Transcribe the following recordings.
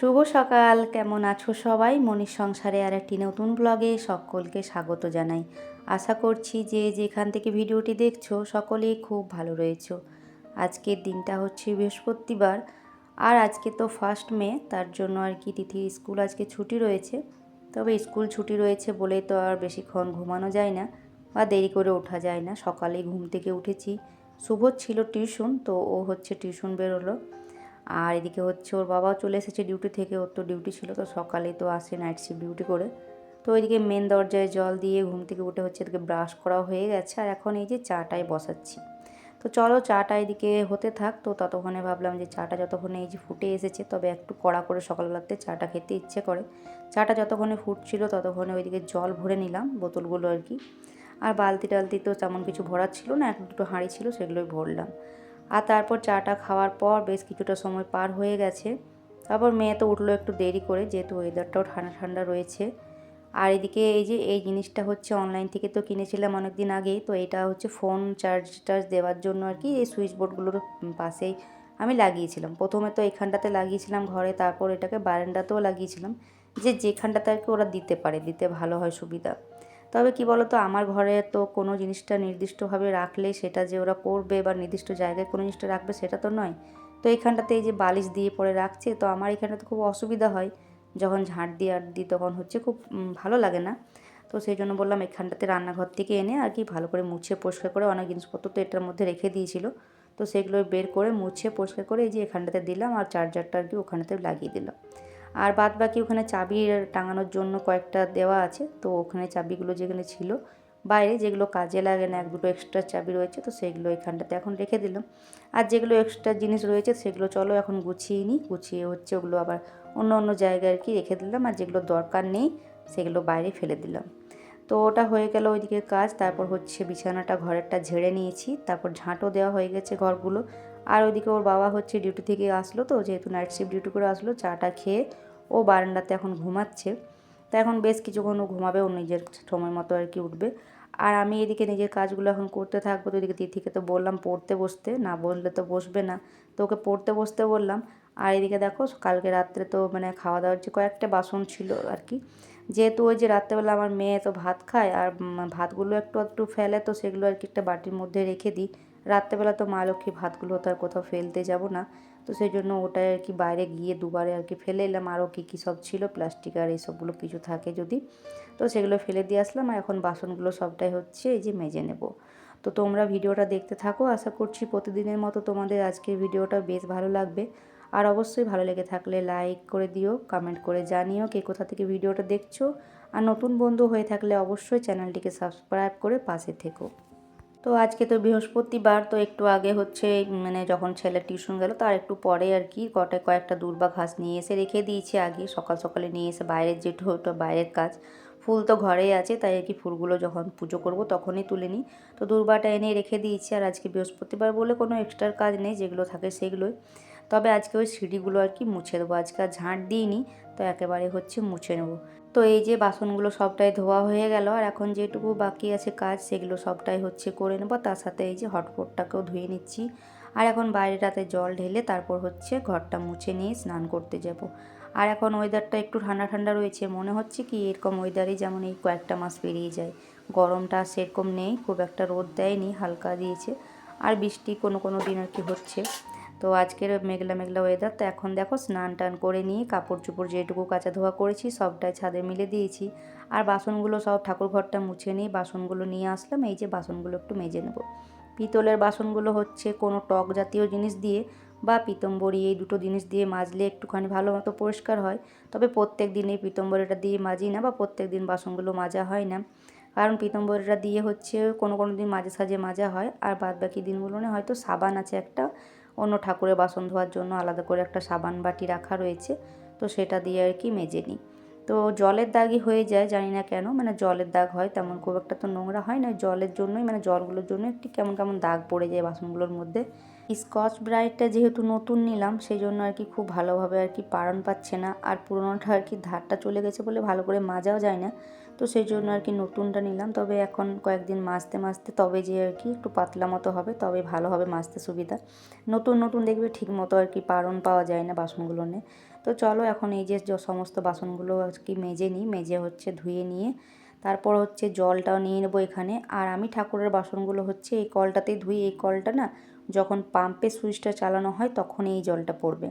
শুভ সকাল, কেমন আছো সবাই? মনির সংসারে আর একটি নতুন ব্লগে সকলকে স্বাগত জানাই। আশা করছি যে যেখান থেকে ভিডিওটি দেখছ, সকলেই খুব ভালো রয়েছো। আজকের দিনটা হচ্ছে বৃহস্পতিবার, আর আজকে তো ফার্স্ট মে, তার জন্য আর কি তিথি স্কুল আজকে ছুটি রয়েছে। তবে স্কুল ছুটি রয়েছে বলেই তো আর বেশিক্ষণ ঘুমানো যায় না, বা দেরি করে ওঠা যায় না। সকালে ঘুম থেকে উঠেছি। শুভ ছিল টিউশন, তো ও হচ্ছে টিউশন বেরোলো। আর এদিকে হচ্ছে ওর বাবাও চলে এসেছে ডিউটি থেকে, ওর তো ডিউটি ছিল তো সকালে তো আসে নাইট শিফট ডিউটি করে। তো ওইদিকে মেন দরজায় জল দিয়ে ঘুম থেকে উঠে হচ্ছে এদিকে ব্রাশ করা হয়ে গেছে, আর এখন এই যে চাটাই বসাচ্ছি। তো চলো চাটা এদিকে হতে থাক, তো ততক্ষণে ভাবলাম যে চাটা যতক্ষণে এই যে ফুটে এসেছে, তবে একটু কড়া করে সকালবেলাতে চাটা খেতে ইচ্ছে করে। চাটা যতক্ষণে ফুটছিল ততক্ষণে ওইদিকে জল ভরে নিলাম বোতলগুলো আর কি। আর বালতি টালতি তো তেমন কিছু ভরার ছিল না, এক দুটো হাঁড়ি ছিল সেগুলোই ভরলাম। আর তারপর চাটা খাওয়ার পর বেশ কিছুটা সময় পার হয়ে গেছে। তারপর মেয়ে তো উঠল একটু দেরি করে, যেহেতু ওয়েদারটাও ঠান্ডা ঠান্ডা রয়েছে। আর এদিকে এই যে এই জিনিসটা হচ্ছে অনলাইন থেকে তো কিনেছিলাম অনেক দিন আগেই, তো এটা হচ্ছে ফোন চার্জ টার্জ দেওয়ার জন্য আর কি এই সুইচ বোর্ডগুলোর পাশেই আমি লাগিয়েছিলাম। প্রথমে তো এখানটাতে লাগিয়েছিলাম ঘরে, তারপর এটাকে বারান্দাতেও লাগিয়েছিলাম। যে যেখানটাতে আর কি ওরা দিতে পারে, দিতে ভালো হয় সুবিধা। তবে কি বলতো, আমার ঘরে তো কোনো জিনিসটা নির্দিষ্টভাবে রাখলে সেটা যে ওরা করবে বা নির্দিষ্ট জায়গায় কোনো জিনিসটা রাখবে সেটা তো নয়। তো এইখানটাতে এই যে বালিশ দিয়ে পরে রাখছে, তো আমার এখানটাতে খুব অসুবিধা হয়। যখন ঝাঁট দিয়ে আর দিই তখন হচ্ছে খুব ভালো লাগে না। তো সেই জন্য বললাম এখানটাতে রান্নাঘর থেকে এনে আর কি ভালো করে মুছে পরিষ্কার করে অনেক জিনিসপত্র তো এটার মধ্যে রেখে দিয়েছিল। তো সেগুলো বের করে মুছে পরিষ্কার করে এই যে এখানটাতে দিলাম আর চার্জারটা আর কি ওখানেতে লাগিয়ে দিলাম। আর বাদ বাকি ওখানে চাবি টাঙানোর জন্য কয়েকটা দেওয়া আছে। তো ওখানে চাবিগুলো যেখানে ছিল, বাইরে যেগুলো কাজে লাগে না, এক দুটো এক্সট্রা চাবি রয়েছে, তো সেগুলো এখানটাতে এখন রেখে দিলাম। আর যেগুলো এক্সট্রা জিনিস রয়েছে, সেগুলো চলো এখন গুছিয়ে নিই। গুছিয়ে হচ্ছে ওগুলো আবার অন্য অন্য জায়গায় আর কি রেখে দিলাম। আর যেগুলো দরকার নেই, সেগুলো বাইরে ফেলে দিলাম। তো ওটা হয়ে গেল ওইদিকে কাজ। তারপর হচ্ছে বিছানাটা, ঘরেরটা ঝেড়ে নিয়েছি। তারপর ঝাঁটও দেওয়া হয়ে গেছে ঘরগুলো। আর ওইদিকে ওর বাবা হচ্ছে ডিউটি থেকে আসলো, তো যেহেতু নাইট শিফট ডিউটি করে আসলো চাটা খেয়ে ও বারান্দাতে এখন ঘুমাচ্ছে। তো এখন বেশ কিছুক্ষণ ও ঘুমাবে, ও নিজের সময় মতো আর কি উঠবে। আর আমি এদিকে নিজের কাজগুলো এখন করতে থাকব, তো এদিকে তিথিকে তো বললাম পড়তে বসতে, না বললে তো বসবে না। তো ওকে পড়তে বসতে বললাম। আর এদিকে দেখো, কালকে রাত্রে তো মানে খাওয়া দাওয়ার যে কয়েকটা বাসন ছিল আর কি, যেহেতু ওই যে রাত্রেবেলা আমার মেয়ে তো ভাত খায়, আর ভাতগুলো একটু একটু ফেলে, তো সেগুলো আর কি একটা বাটির মধ্যে রেখে দিই। রাত্রেবেলা তো মা লক্ষ্মী ভাতগুলো তো আর কোথাও ফেলতে যাব না। তো সেই জন্য ওটাই আর কি বাইরে গিয়ে দুবারে আর কি ফেলে এলাম। আরও কী কী সব ছিল, প্লাস্টিক আর এইসবগুলো কিছু থাকে যদি। তো সেগুলো ফেলে দিয়ে আসলাম আর এখন বাসনগুলো সবটাই হচ্ছে এই যে মেজে নেব। তো তোমরা ভিডিওটা দেখতে থাকো। আশা করছি প্রতিদিনের মতো তোমাদের আজকের ভিডিওটা বেশ ভালো লাগবে। আর অবশ্যই ভালো লেগে থাকলে লাইক করে দিও, কমেন্ট করে জানিও কে কোথা থেকে ভিডিওটা দেখছ। আর নতুন বন্ধু হয়ে থাকলে অবশ্যই চ্যানেলটিকে সাবস্ক্রাইব করে পাশে থেকো। তো আজকে তো বৃহস্পতিবার, তো একটু আগে হচ্ছে মানে যখন ছেলে টিউশন গেল, তার একটু পরে আর কি কটা কয়েকটা দূর্বা ঘাস নিয়ে এসে রেখে দিয়েছি আগে। সকাল সকালে নিয়ে এসে বাইরের যেটু ওটা বাইরের কাজ, ফুল তো ঘরেই আছে, তাই আর কি ফুলগুলো যখন পুজো করব তখনই তুলে নিই। তো দূর্বাটা এনে রেখে দিয়েছি আর আজকে বৃহস্পতিবার বলে কোনো এক্সট্রা কাজ নেই, যেগুলো থাকে সেগুলোই। তবে আজকে ওই সিঁড়িগুলো আর কি মুছে দেবো, আজকে আর ঝাঁট দিইনি, তো একেবারে হচ্ছে মুছে নেব। তো এই যে বাসনগুলো সবটাই ধোয়া হয়ে গেল, আর এখন যেটুকু বাকি আছে কাজ, সেগুলো সবটাই হচ্ছে করে নেব। তার সাথে এই যে হটপটটাকেও ধুয়ে নিচ্ছি। আর এখন বাইরেটাতে জল ঢেলে তারপর হচ্ছে ঘরটা মুছে নিয়ে স্নান করতে যাব। আর এখন ওয়েদারটা একটু ঠান্ডা ঠান্ডা রয়েছে, মনে হচ্ছে কি এরকম ওয়েদারই যেমন এই কয়েকটা মাস পেরিয়ে যায়। গরমটা সেরকম নেই, খুব একটা রোদ দেয়নি, হালকা দিয়েছে। আর বৃষ্টি কোনো কোনো দিন আর কি হচ্ছে। তো আজকের মেঘলা মেঘলা ওয়েদার তো এখন দেখো স্নান টান করে নিয়ে কাপড় চোপড় যেটুকু কাঁচা ধোয়া করেছি, সবটাই ছাদে মিলে দিয়েছি। আর বাসনগুলো সব ঠাকুর ঘরটা মুছে নিয়ে বাসনগুলো নিয়ে আসলাম, এই যে বাসনগুলো একটু মেজে নেব। পিতলের বাসনগুলো হচ্ছে কোনো টক জাতীয় জিনিস দিয়ে বা পিতম্বরি, এই দুটো জিনিস দিয়ে মাজলে একটুখানি ভালো মতো পরিষ্কার হয়। তবে প্রত্যেক দিন এই পিতম্বরিটা দিয়ে মাজি না বা প্রত্যেক দিন বাসনগুলো মাজা হয় না। কারণ পিতম্বরিটা দিয়ে হচ্ছে কোনো কোনো দিন মাঝে সাঝে মাজা হয়, আর বাদ বাকি দিনগুলোনে হয়তো সাবান আছে একটা অন্য ঠাকুরের বাসন ধোয়ার জন্য আলাদা করে একটা সাবান বাটি রাখা রয়েছে, তো সেটা দিয়ে আর কি মেজে নিই। তো জলের দাগই হয়ে যায়, জানি না কেন মানে জলের দাগ হয় তেমন খুব একটা তো নোংরা হয় না, জলের জন্যই মানে জলগুলোর জন্য একটি কেমন কেমন দাগ পড়ে যায় বাসনগুলোর মধ্যে। স্কচ ব্রাইটটা যেহেতু নতুন নিলাম সেই জন্য আর কি খুব ভালোভাবে আর কি পারণ পাচ্ছে না, আর পুরোনোটা আর কি ধারটা চলে গেছে বলে ভালো করে মাজাও যায় না। তো সেই জন্য আর কি নতুনটা নিলাম। তবে এখন কয়েকদিন মাজতে মাজতে তবে যে আর কি একটু পাতলা মতো হবে, তবে ভালো হবে মাজতে সুবিধা। নতুন নতুন দেখবে ঠিক মতো আর কি পারণ পাওয়া যায় না বাসনগুলো নিয়ে। তো চলো এখন এই যে সমস্ত বাসনগুলো আর কি মেজে নিই, মেজে হচ্ছে ধুয়ে নিয়ে তারপর হচ্ছে জলটাও নিয়ে নেব এখানে। আর আমি ঠাকুরের বাসনগুলো হচ্ছে এই কলটাতেই ধুই, এই কলটা না যখন পাম্পের সুইচটা চালানো হয় তখন এই জলটা পড়বে।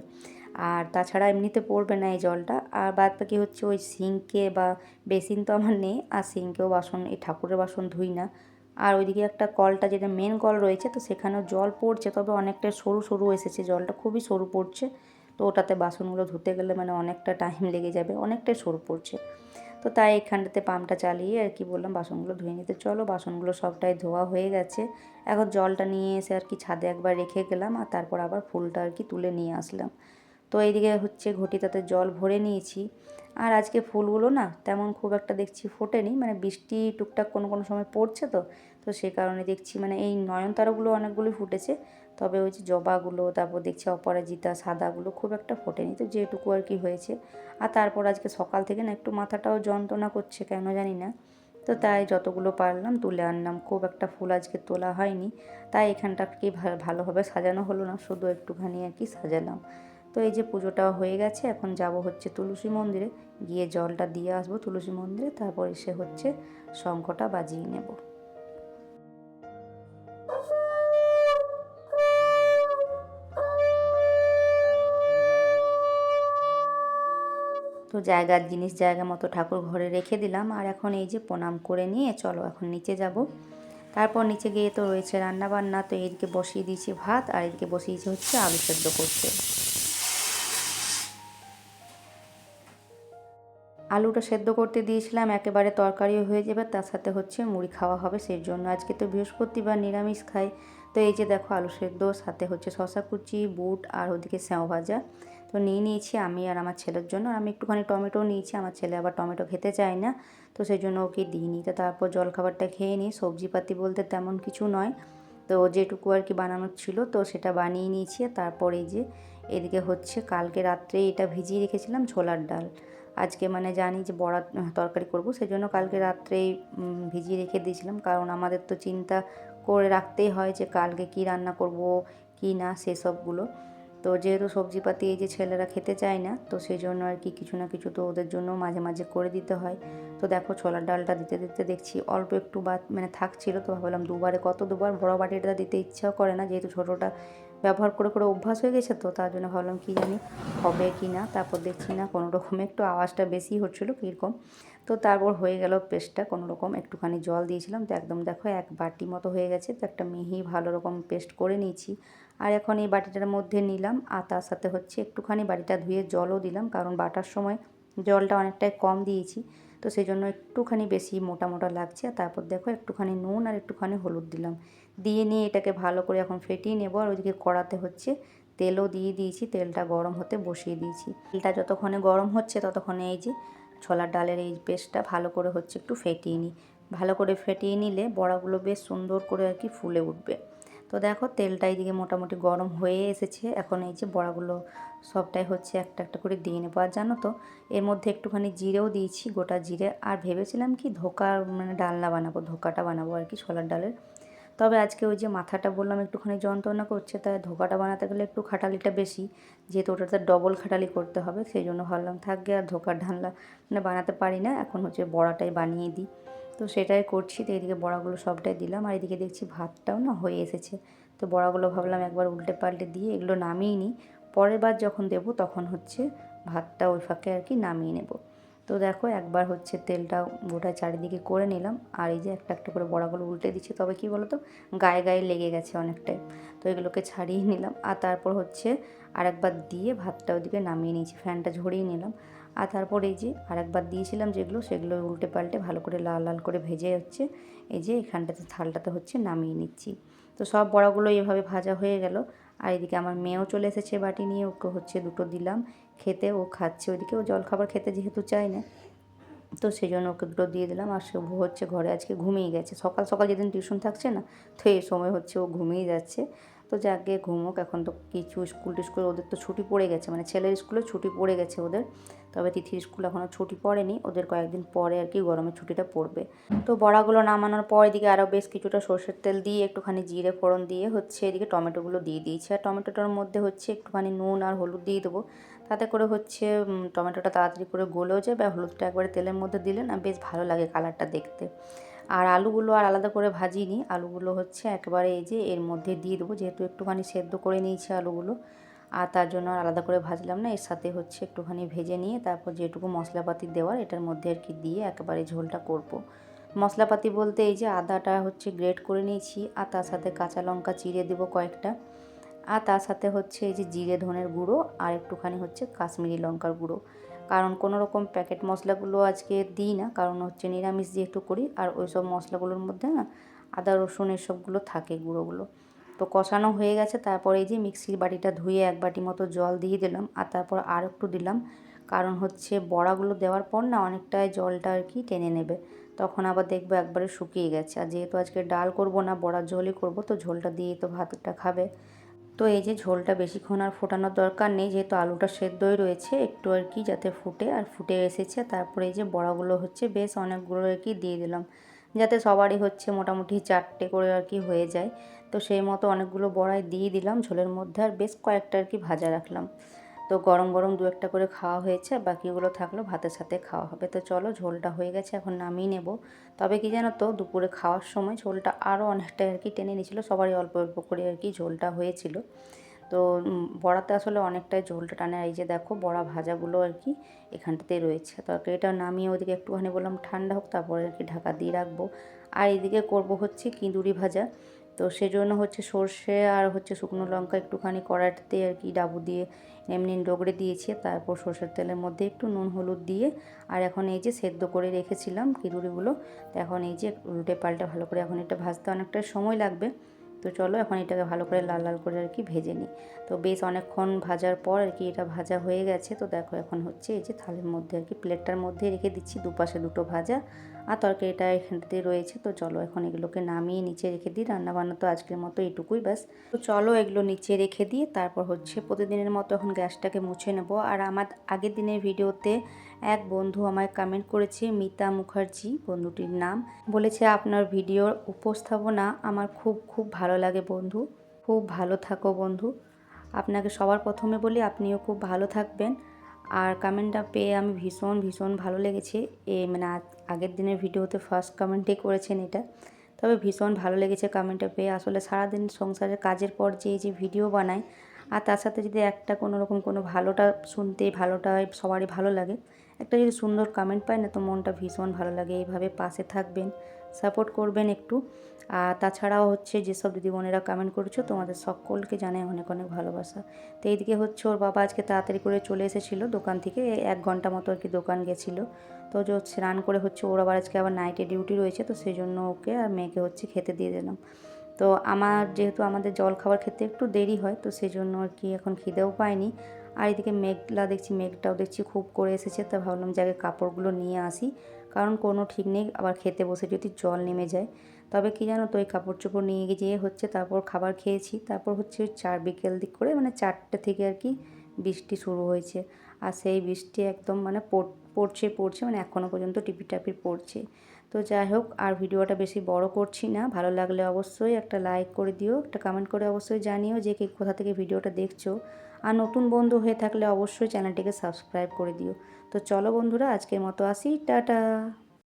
আর তাছাড়া এমনিতে পড়বে না এই জলটা। আর বাদ বাকি হচ্ছে ওই সিঙ্কে বা বেসিন তো আমার নেই, আর সিঙ্কেও বাসন, এই ঠাকুরের বাসন ধুই না। আর ওইদিকে একটা কলটা, যেটা মেন কল রয়েছে, তো সেখানেও জল পড়ছে, তবে অনেকটা সরু সরু এসেছে জলটা, খুবই সরু পড়ছে। তো ওটাতে বাসনগুলো ধুতে গেলে মানে অনেকটা টাইম লেগে যাবে, অনেকটাই সরু পড়ছে। তো তাই এখানটাতে পাম্পটা চালিয়ে আর কি বললাম, বাসনগুলো ধুয়ে নিতে। চলো, বাসনগুলো সবটাই ধোয়া হয়ে গেছে। এখন জলটা নিয়ে এসে আর কি ছাদে একবার রেখে গেলাম, আর তারপর আবার ফুলটা আর কি তুলে নিয়ে আসলাম। তো এইদিকে হচ্ছে ঘটিটাতে জল ভরে নিয়েছি। আর আজকে ফুলগুলো না তেমন খুব একটা দেখছি ফোটেনি মানে বৃষ্টি টুকটাক কোনো কোনো সময় পড়ছে তো তো সে কারণে দেখছি মানে এই নয়নতারাগুলো অনেকগুলো ফুটেছে, তবে ওই যে জবাগুলো, তারপর দেখছি অপরাজিতা, সাদাগুলো খুব একটা ফোটেনি, তো যেটুকু আর কি হয়েছে। আর তারপর আজকে সকাল থেকে না একটু মাথাটাও যন্ত্রণা করছে কেন জানি না, তো তাই যতগুলো পারলাম তুলে আনলাম, খুব একটা ফুল আজকে তোলা হয়নি, তাই এখানটা কি ভা- ভালোভাবে সাজানো হলো না, শুধু একটুখানি আর কি সাজালাম। তো এই যে পুজোটা হয়ে গেছে, এখন যাব হচ্ছে তুলসী মন্দিরে। গিয়ে জলটা দিয়ে আসব তুলসী মন্দিরে, তারপর এসে হচ্ছে শঙ্খটা বাজিয়ে নেব। তো জায়গার জিনিস জায়গা মতো ঠাকুর ঘরে রেখে দিলাম, আর এখন এই যে প্রণাম করে নিয়ে চলো এখন নিচে যাব। তারপর নিচে গিয়ে তো রয়েছে রান্না বান্না তো এদিকে বসিয়ে দিয়েছি ভাত, আর এদিকে বসিয়েছি হচ্ছে আলু সেদ্ধ করতে। আলুটা সেদ্ধ করতে দিয়েছিলাম, একেবারে তরকারিও হয়ে যাবে, তার সাথে হচ্ছে মুড়ি খাওয়া হবে সেই জন্য। আজকে তো বৃহস্পতিবার নিরামিষ খাই। তো এই যে দেখো আলু সেদ্ধ, সাথে হচ্ছে শশা কুচি, বুট আর ওদিকে স্যাও ভাজা। তো নিয়ে নিয়েছি আমি আর আমার ছেলের জন্য। আর আমি একটুখানি টমেটো নিয়েছি, আমার ছেলে আবার টমেটো খেতে চায় না, তো সেই জন্য ওকে দিইনি। তো তারপর জলখাবারটা খেয়ে নিই। সবজিপাতি বলতে তেমন কিছু নয়। তো যেটুকু আর কি বানানোর ছিল, তো সেটা বানিয়ে নিয়েছি। তারপর যে এদিকে হচ্ছে কালকে রাত্রে এটা ভিজিয়ে রেখেছিলাম ছোলার ডাল। আজকে মানে জানি যে বড়া তরকারি করব সেই জন্য কালকে রাত্রেই ভিজিয়ে রেখে দিয়েছিলাম। কারণ আমাদের তো চিন্তা করে রাখতেই হয় যে কালকে কি রান্না করব, কি না, সেসবগুলো। তো যেহেতু সবজিপাতি এই যে ছেলেরা খেতে চায় না, তো সেই জন্য আর কি কিছু না কিছু তো ওদের জন্য মাঝে মাঝে করে দিতে হয়। তো দেখো ছোলার ডালটা দিতে দিতে দেখছি অল্প একটু বা মানে থাকছিল, তো ভাবলাম দুবারে, কত দুবার বড় বাটিটা দিতে ইচ্ছাও করে না, যেহেতু ছোটোটা ব্যবহার করে করে অভ্যাস হয়ে গেছে তো, তার জন্য ভাবলাম কি জানি হবে কি না, তারপর দেখছি না, কোনো রকমে একটু আওয়াজটা বেশি হচ্ছিল কীরকম। তো তারপর হয়ে গেল পেস্টটা, কোনো রকম একটুখানি জল দিয়েছিলাম। তো একদম দেখো এক বাটি মতো হয়ে গেছে, তো একটা মিহি ভালো রকম পেস্ট করে নিয়েছি। আর এখন এই বাটিটার মধ্যে নিলাম, আর তার সাথে হচ্ছে একটুখানি বাটিটা ধুয়ে জলও দিলাম, কারণ বাটার সময় জলটা অনেকটাই কম দিয়েছি। তো সেই জন্য একটুখানি বেশি মোটা মোটা লাগছে, আর তারপর দেখো একটুখানি নুন আর একটুখানি হলুদ দিলাম। দিয়ে নিয়ে এটাকে ভালো করে এখন ফেটিয়ে নেব। আর ওইদিকে কড়াতে হচ্ছে তেলও দিয়ে দিয়েছি, তেলটা গরম হতে বসিয়ে দিয়েছি। তেলটা যতক্ষণে গরম হচ্ছে ততক্ষণে এই যে ছোলার ডালের এই পেস্টটা ভালো করে হচ্ছে একটু ফেটিয়ে নিই। ভালো করে ফেটিয়ে নিলে বড়াগুলো বেশ সুন্দর করে আর কি ফুলে উঠবে। তো দেখো তেলটা এইদিকে মোটামুটি গরম হয়ে এসেছে। এখন এই যে বড়াগুলো সবটাই হচ্ছে একটা একটা করে দিয়ে নেব। আর জানো তো, এর মধ্যে একটুখানি জিরেও দিয়েছি, গোটা জিরে। আর ভেবেছিলাম কি ধোকার মানে ডালনা বানাবো, ধোকাটা বানাবো আর কি ছোলার ডালের। তবে আজকে ওই যে মাথাটা বললাম, একটুখানি যন্ত্রণা করছে, তাই ধোকাটা বানাতে গেলে একটু খাটালিটা বেশি। যেহেতু ওটাতে ডবল খাটালি করতে হবে, সেই জন্য ভাবলাম থাকবে আর ধোকার ঢালনা মানে বানাতে পারি না। এখন হচ্ছে বড়াটাই বানিয়ে দিই। তো সেটাই করছি, তো এদিকে বড়াগুলো সবটাই দিলাম, আর এদিকে দেখছি ভাতটাও না হয়ে এসেছে। তো বড়াগুলো ভাবলাম একবার উল্টে পাল্টে দিয়ে এগুলো নামিয়ে নিই। পরের বার যখন দেবো তখন হচ্ছে ভাতটা ওই ফাঁকে আর কি নামিয়ে নেব। তো দেখো একবার হচ্ছে তেলটা গোটা চারিদিকে করে নিলাম। আর এই যে একটা একটা করে বড়াগুলো উল্টে দিচ্ছি, তবে কি বলো তো গায়ে গায়ে লেগে গেছে অনেকটাই। তো এগুলোকে ছাড়িয়ে নিলাম। আর তারপর হচ্ছে আরেকবার দিয়ে ভাতটা ওদিকে নামিয়ে নিয়েছি, ফ্যানটা ঝরিয়ে নিলাম। আর তারপর এই যে আরেকবার দিয়েছিলাম যেগুলো, সেগুলো উল্টে পাল্টে ভালো করে লাল লাল করে ভেজে হচ্ছে এই যে এখানটাতে থালটাতে হচ্ছে নামিয়ে নিচ্ছি। তো সব বড়াগুলো এভাবে ভাজা হয়ে গেল। আর এদিকে আমার মেয়েও চলে এসেছে বাটি নিয়ে, ওকে হচ্ছে দুটো দিলাম, খেতে, ও খাচ্ছে ওইদিকে, ও জলখাবার খেতে যেহেতু চায় না। তো সেই জন্য ওকে দুটো দিয়ে দিলাম, আর শুভ হচ্ছে ঘরে আজকে ঘুমিয়ে গেছে। সকাল সকাল যেদিন টিউশন থাকছে না, তো এই সময় হচ্ছে ও ঘুমিয়ে যাচ্ছে। তো যাকে ঘুমোক, এখন তো কিছু স্কুল টিস্কুল, ওদের তো ছুটি পড়ে গেছে। মানে ছেলের স্কুলে ছুটি পড়ে গেছে ওদের। তবে তিথির স্কুল এখনও ছুটি পড়েনি। ওদের কয়েকদিন পরে আর কি গরমের ছুটিটা পড়বে। তো বড়াগুলো নামানোর পর এদিকে আরও বেশ কিছুটা সর্ষের তেল দিয়ে একটুখানি জিরে ফোড়ন দিয়ে হচ্ছে এদিকে টমেটোগুলো দিয়ে দিয়েছি। আর টমেটোটার মধ্যে হচ্ছে একটুখানি নুন আর হলুদ দিয়ে দেবো। তাতে করে হচ্ছে টমেটোটা তাড়াতাড়ি করে গলেও যাবে। আর হলুদটা একবারে তেলের মধ্যে দিলে না বেশ ভালো লাগে কালারটা দেখতে। আর আলুগুলো আর আলাদা করে ভাজিনি। আলুগুলো হচ্ছে একেবারে এই যে এর মধ্যে দিয়ে দেবো। যেহেতু একটুখানি সেদ্ধ করে নিয়েছি আলুগুলো, আর তার জন্য আর আলাদা করে ভাজলাম না। এর সাথে হচ্ছে একটুখানি ভেজে নিয়ে তারপর যেটুকু মশলাপাতি দেওয়ার এটার মধ্যে আর কি দিয়ে একেবারে ঝোলটা করব। মশলাপাতি বলতে এই যে আদাটা হচ্ছে গ্রেট করে নিয়েছি, আর তার সাথে কাঁচা লঙ্কা চিড়ে দেবো কয়েকটা। আর তার সাথে হচ্ছে এই যে জিরে ধনের গুঁড়ো, আর একটুখানি হচ্ছে কাশ্মীরি লঙ্কার গুঁড়ো। কারণ কোনো রকম প্যাকেট মশলাগুলো আজকে দিই না, কারণ হচ্ছে নিরামিষ যেহেতু করি, আর ওই সব মশলাগুলোর মধ্যে না আদা, রসুন এসবগুলো থাকে গুঁড়োগুলো। তো কষানো হয়ে গেছে, তারপরে এই যে মিক্সির বাটিটা ধুয়ে এক বাটি মতো জল দিয়ে দিলাম, আর তারপর আর একটু দিলাম। কারণ হচ্ছে বড়াগুলো দেওয়ার পর না অনেকটাই জলটা আর কি টেনে নেবে। তখন আবার দেখব একবারে শুকিয়ে গেছে। আর যেহেতু আজকে ডাল করব না, বড়ার ঝোলই করব, তো ঝোলটা দিয়ে তো ভাতটা খাবে। তো এই যে ঝোলটা বেশিক্ষণ আর ফোটানোর দরকার নেই, যেহেতু আলুটা সেদ্ধই রয়েছে, একটু আর কি যাতে ফুটে আর ফুটে এসেছে। তারপরে এই যে বড়াগুলো হচ্ছে, বেশ অনেকগুলো আর কি দিয়ে দিলাম। যাতে সবারই হচ্ছে মোটামুটি চারটে করে আর কি হয়ে যায়। তো সেই মতো অনেকগুলো বড়াই দিয়ে দিলাম, ঝোলের মধ্যে আর বেশ কয়েকটা আর কি ভাজা রাখলাম। তো গরম গরম দু একটা করে খাওয়া হয়েছে বাকিগুলো থাকল ভাতের সাথে খাওয়া হবে। তো চলো ঝোলটা হয়ে গেছে, এখন নামিয়ে নেব। তবে কি জানো তো, দুপুরে খাওয়ার সময় ঝোলটা আরও অনেকটা আর কি টেনে নিয়েছিলো, সবারই অল্প অল্প করে আর কি ঝোলটা হয়েছিল। তো বড়াতে আসলে অনেকটাই ঝোলটা টানে এই যে দেখো বড়া ভাজাগুলো আর কি এখানটাতে রয়েছে। তরকারিটা নামিয়ে ওদিকে একটুখানি বললাম ঠান্ডা হোক, তারপরে আর কি ঢাকা দিয়ে রাখব। আর এদিকে করব হচ্ছে কিঁদুরি ভাজা। তো সেজন্য হচ্ছে সর্ষে আর হচ্ছে শুকনো লঙ্কা একটুখানি কড়াইতে আর কি ডাবু দিয়ে এমনি ডগড়ে দিয়েছি। তারপর সর্ষের তেলের মধ্যে একটু নুন, হলুদ দিয়ে আর এখন এই যে সেদ্ধ করে রেখেছিলাম কিরুড়িগুলো তো এখন এই যে উল্টে পাল্টে ভালো করে এখন এটা ভাজতে অনেকটা সময় লাগবে। তো চলো এখন এটাকে ভালো করে লাল লাল করে আর কি ভেজে নিই। তো বেশ অনেকক্ষণ ভাজার পর আর কি এটা ভাজা হয়ে গেছে। তো দেখো এখন হচ্ছে এই যে থালের মধ্যে আর কি প্লেটটার মধ্যে রেখে দিচ্ছি দুপাশে দুটো ভাজা। আর তরকারিটা এখানটাতে রয়েছে, তো চলো এখন এগুলোকে নামিয়ে নিচে রেখে দিই। রান্নাবান্না তো আজকের মতো এটুকুই ব্যাস। তো চলো এগুলো নিচে রেখে দিয়ে তারপর হচ্ছে প্রতিদিনের মতো এখন গ্যাসটাকে মুছে নেব। আর আমার আগের দিনের ভিডিওতে এক বন্ধু আমায় কমেন্ট করেছে, মিতা মুখার্জি বন্ধুটির নাম। বলেছে, আপনার ভিডিওর উপস্থাপনা আমার খুব খুব ভালো লাগে বন্ধু। খুব ভালো থাকো বন্ধু। আপনাকে সবার প্রথমে বলি, আপনিও খুব ভালো থাকবেন। আর কমেন্টটা পেয়ে আমি ভীষণ ভীষণ ভালো লেগেছে। এ মানে আগের দিনের ভিডিওতে ফার্স্ট কমেন্টই করেছেন এটা। তবে ভীষণ ভালো লেগেছে কমেন্টটা পেয়ে। আসলে সারাদিন সংসারের কাজের পর যে যে ভিডিও বানাই, আর তার সাথে যদি একটা কোনো রকম কোনো ভালোটা শুনতে, ভালোটা সবারই ভালো লাগে, একটা যদি সুন্দর কমেন্ট পায় না, তো মনটা ভীষণ ভালো লাগে। এইভাবে পাশে থাকবেন সাপোর্ট করবেন একটু। আর তাছাড়াও হচ্ছে যেসব দিদিবোনেরা কমেন্ট করছ, তোমাদের সকলকে জানাই অনেক অনেক ভালোবাসা। তো এইদিকে হচ্ছে ওর বাবা আজকে তাড়াতাড়ি করে চলে এসেছিল দোকান থেকে, এক ঘণ্টা মতো আর কি দোকান গেছিল। তো যে স্নান করে হচ্ছে ওর আবার আজকে আবার নাইটে ডিউটি রয়েছে, তো সেই জন্য ওকে আর মেয়েকে হচ্ছে খেতে দিয়ে দিলাম। তো আমার যেহেতু আমাদের জল খাবার খেতে একটু দেরি হয়, তো সেই জন্য আর কি এখন খিদেও পাইনি। আর এদিকে মেঘলা দেখছি, মেঘটাও দেখছি খুব করে এসেছে, তা ভাবলাম যে আগে কাপড়গুলো নিয়ে আসি। কারণ কোনো ঠিক নেই, আবার খেতে বসে যদি জল নেমে যায়। তবে কি জানো তো ওই কাপড় চোপড় নিয়ে গিয়ে হচ্ছে তারপর খাবার খেয়েছি। তারপর হচ্ছে চার বিকেল দিক করে মানে চারটে থেকে আর কি বৃষ্টি শুরু হয়েছে। আর সেই বৃষ্টি একদম মানে পড়ছে পড়ছে মানে এখনও পর্যন্ত টিপি টাপি পড়ছে। তো যাই হোক, আর ভিডিওটা বেশি বড় করছি না। ভালো লাগলে অবশ্যই একটা লাইক করে দিও, একটা কমেন্ট করে অবশ্যই জানিও যে কে কোথা থেকে ভিডিওটা দেখছ। আর নতুন বন্ধু হয়ে থাকলে অবশ্যই চ্যানেলটিকে সাবস্ক্রাইব করে দিও। তো চলো বন্ধুরা, আজকের মতো আসি। টাটা!